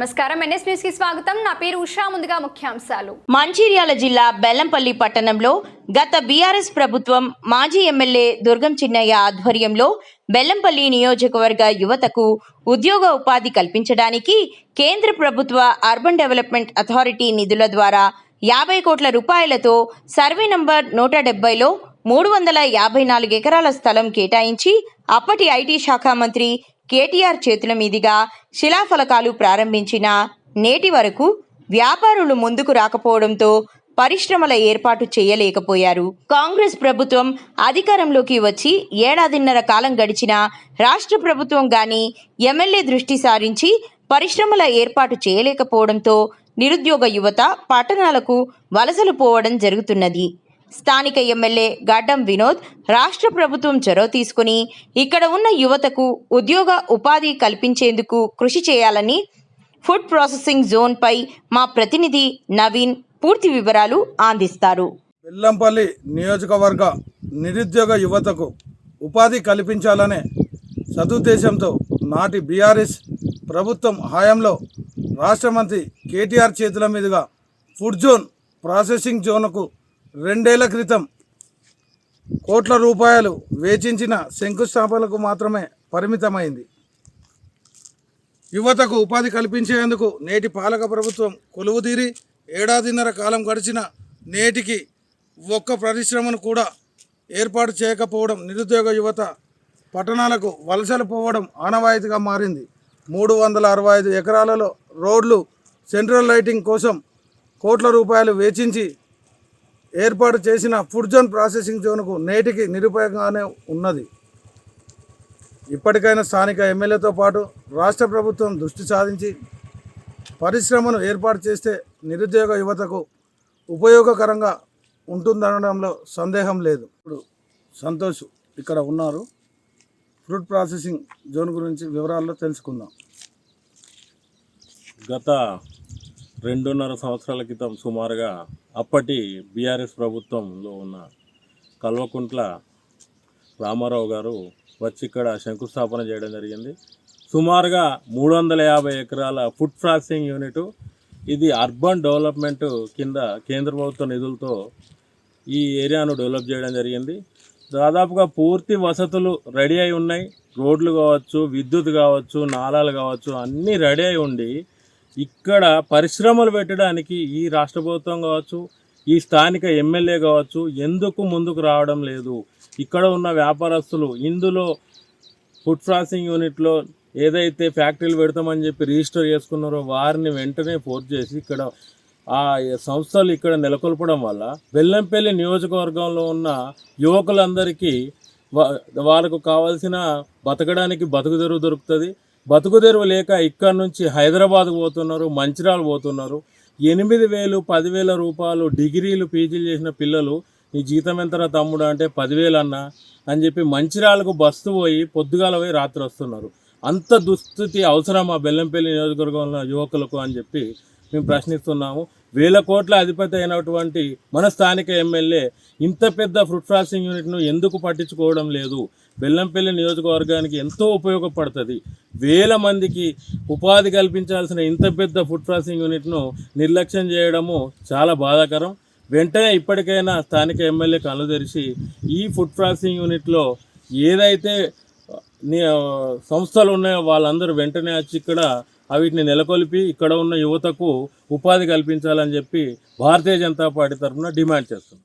నమస్కారం. ఎన్ఎస్ న్యూస్కి స్వాగతం. నా పేరు ఉషా. ముందుగా ముఖ్యాంశాలు. మంచిర్యాల జిల్లా బెల్లంపల్లి పట్టణంలో గత బీఆర్ఎస్ ప్రభుత్వం మాజీ ఎమ్మెల్యే దుర్గం చిన్నయ్య ఆధ్వర్యంలో బెల్లంపల్లి నియోజకవర్గ యువతకు ఉద్యోగ ఉపాధి కల్పించడానికి కేంద్ర ప్రభుత్వ అర్బన్ డెవలప్మెంట్ అథారిటీ నిధుల ద్వారా యాభై కోట్ల రూపాయలతో సర్వే నంబర్ నూట డెబ్బైలో మూడు వందల యాభై నాలుగు ఎకరాల స్థలం కేటాయించి అప్పటి ఐటీ శాఖ మంత్రి కేటీఆర్ చేతుల మీదుగా శిలాఫలకాలు ప్రారంభించిన నేటి వరకు వ్యాపారులు ముందుకు రాకపోవడంతో పరిశ్రమల ఏర్పాటు చేయలేకపోయారు. కాంగ్రెస్ ప్రభుత్వం అధికారంలోకి వచ్చి ఏడాదిన్నర కాలం గడిచినా రాష్ట్ర ప్రభుత్వం గాని ఎమ్మెల్యే దృష్టి సారించి పరిశ్రమల ఏర్పాటు చేయలేకపోవడంతో నిరుద్యోగ యువత పట్టణాలకు వలసలు పోవడం జరుగుతున్నది. స్థానిక ఎమ్మెల్యే గడ్డం వినోద్ రాష్ట్ర ప్రభుత్వం చొరవ తీసుకుని ఇక్కడ ఉన్న యువతకు ఉద్యోగ ఉపాధి కల్పించేందుకు కృషి చేయాలని ఫుడ్ ప్రాసెసింగ్ జోన్పై మా ప్రతినిధి నవీన్ పూర్తి వివరాలు అందిస్తారు. బెల్లంపల్లి నియోజకవర్గ నిరుద్యోగ యువతకు ఉపాధి కల్పించాలనే సదుద్దేశంతో నాటి బీఆర్ఎస్ ప్రభుత్వం హయాంలో రాష్ట్ర మంత్రి కేటీఆర్ చేతుల మీదుగా ఫుడ్ జోన్ ప్రాసెసింగ్ జోన్కు రెండేళ్ళ క్రితం కోట్ల రూపాయలు వేచించిన శంకుస్థాపనకు మాత్రమే పరిమితమైంది. యువతకు ఉపాధి కల్పించేందుకు నేటి పాలక ప్రభుత్వం కొలువుదీరి ఏడాదిన్నర కాలం గడిచిన నేటికి ఒక్క పరిశ్రమను కూడా ఏర్పాటు చేయకపోవడం నిరుద్యోగ యువత పట్టణాలకు వలసలు పోవడం ఆనవాయితీగా మారింది. మూడు వందల అరవై ఐదు ఎకరాలలో రోడ్లు సెంట్రల్ లైటింగ్ కోసం కోట్ల రూపాయలు వేచించి ఏర్పాటు చేసిన ఫుడ్ జోన్ ప్రాసెసింగ్ జోన్కు నేటికి నిరుపయోగంగానే ఉన్నది. ఇప్పటికైనా స్థానిక ఎమ్మెల్యేతో పాటు రాష్ట్ర ప్రభుత్వం దృష్టి సాధించి పరిశ్రమను ఏర్పాటు చేస్తే నిరుద్యోగ యువతకు ఉపయోగకరంగా ఉంటుందనడంలో సందేహం లేదు. ఇప్పుడు సంతోష్ ఇక్కడ ఉన్నారు. ఫ్రూట్ ప్రాసెసింగ్ జోన్ గురించి వివరాల్లో తెలుసుకుందాం. గత రెండున్నర సంవత్సరాల క్రితం సుమారుగా అప్పటి బీఆర్ఎస్ ప్రభుత్వంలో ఉన్న కల్వకుంట్ల రామారావు గారు వచ్చి ఇక్కడ శంకుస్థాపన చేయడం జరిగింది. సుమారుగా మూడు వందల యాభై ఎకరాల ఫుడ్ ప్రాసెసింగ్ యూనిట్ ఇది అర్బన్ డెవలప్మెంట్ కింద కేంద్ర ప్రభుత్వ నిధులతో ఈ ఏరియాను డెవలప్ చేయడం జరిగింది. దాదాపుగా పూర్తి వసతులు రెడీ అయి ఉన్నాయి. రోడ్లు కావచ్చు విద్యుత్ కావచ్చు నాలాలు కావచ్చు అన్నీ రెడీ అయి ఉండి ఇక్కడ పరిశ్రమలు పెట్టడానికి ఈ రాష్ట్ర ప్రభుత్వం కావచ్చు ఈ స్థానిక ఎమ్మెల్యే కావచ్చు ఎందుకు ముందుకు రావడం లేదు? ఇక్కడ ఉన్న వ్యాపారస్తులు ఇందులో ఫుడ్ ప్రాసెసింగ్ యూనిట్లో ఏదైతే ఫ్యాక్టరీలు పెడతామని చెప్పి రిజిస్టర్ చేసుకున్నారో వారిని వెంటనే ఫోర్స్ చేసి ఇక్కడ ఆ సంస్థలు ఇక్కడ నెలకొల్పడం వల్ల బెల్లంపల్లి నియోజకవర్గంలో ఉన్న యువకులందరికీ వా- వాళ్ళకు కావాల్సిన బతకడానికి బతుకుదెరువు దొరుకుతుంది. బతుకుదెరువు లేక ఇక్కడ నుంచి హైదరాబాద్ పోతున్నారు మంచిరాలు పోతున్నారు. ఎనిమిది వేలు పదివేల రూపాయలు డిగ్రీలు పీజీలు చేసిన పిల్లలు నీ జీతం ఎంతరా తమ్ముడు? అంటే పదివేలు అన్న అని చెప్పి మంచిర్యాలకు బస్సు పోయి పొద్దుగాల పోయి రాత్రి వస్తున్నారు. అంత దుస్థితి అవసరమా బెల్లంపల్లి నియోజకవర్గంలో యువకులకు అని చెప్పి మేము ప్రశ్నిస్తున్నాము. వేల కోట్ల అధిపతి అయినటువంటి మన స్థానిక ఎమ్మెల్యే ఇంత పెద్ద ఫుడ్ ప్రాసెసింగ్ యూనిట్ను ఎందుకు పట్టించుకోవడం లేదు? బెల్లంపల్లి నియోజకవర్గానికి ఎంతో ఉపయోగపడుతుంది. వేల మందికి ఉపాధి కల్పించాల్సిన ఇంత పెద్ద ఫుడ్ ప్రాసెసింగ్ యూనిట్ను నిర్లక్ష్యం చేయడము చాలా బాధాకరం. వెంటనే ఇప్పటికైనా స్థానిక ఎమ్మెల్యే కళ్ళు తెరిచి ఈ ఫుడ్ ప్రాసెసింగ్ యూనిట్లో ఏదైతే సంస్థలు ఉన్నాయో వాళ్ళందరూ వెంటనే వచ్చి ఇక్కడ వీటిని నెలకొల్పి ఇక్కడ ఉన్న యువతకు ఉపాధి కల్పించాలని చెప్పి భారతీయ జనతా పార్టీ తరఫున డిమాండ్ చేస్తున్నాం.